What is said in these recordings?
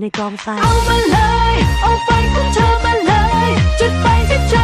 ในกองไฟเอามาเลย เอาไฟของเธอมาเลยจุดไฟที่ใจ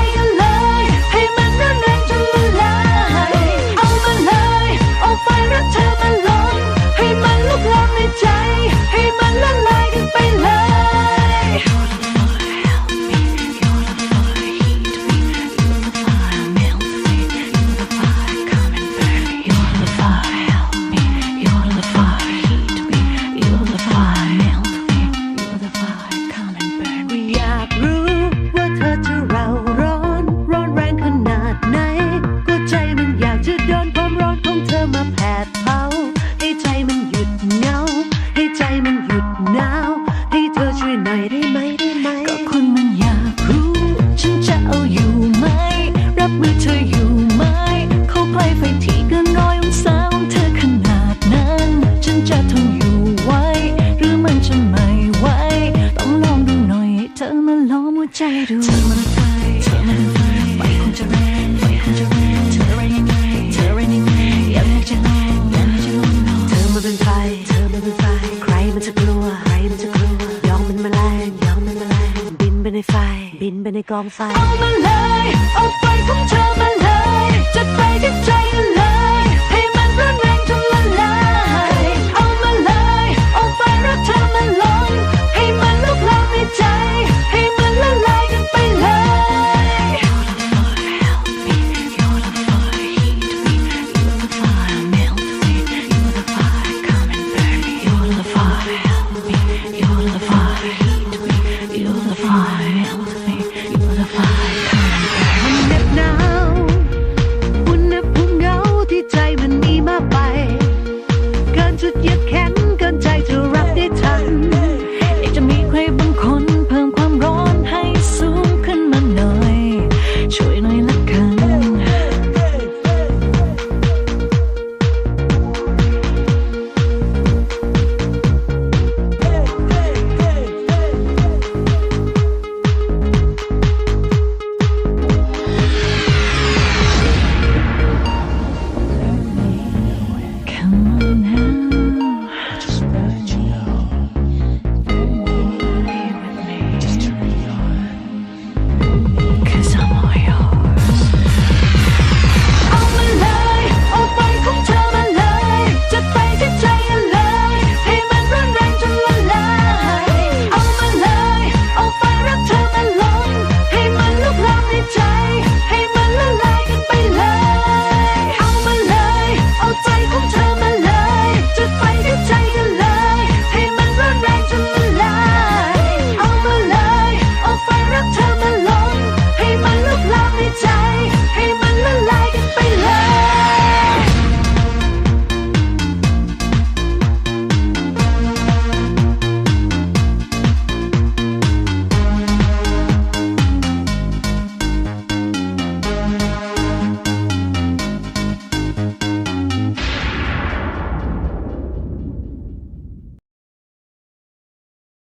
อะไรมันจะกลัวยอมันมาแรงยอมันมาแรงบินไปในไฟ บินไปในกองไฟ เอามาเลย เอาไฟของเธอมา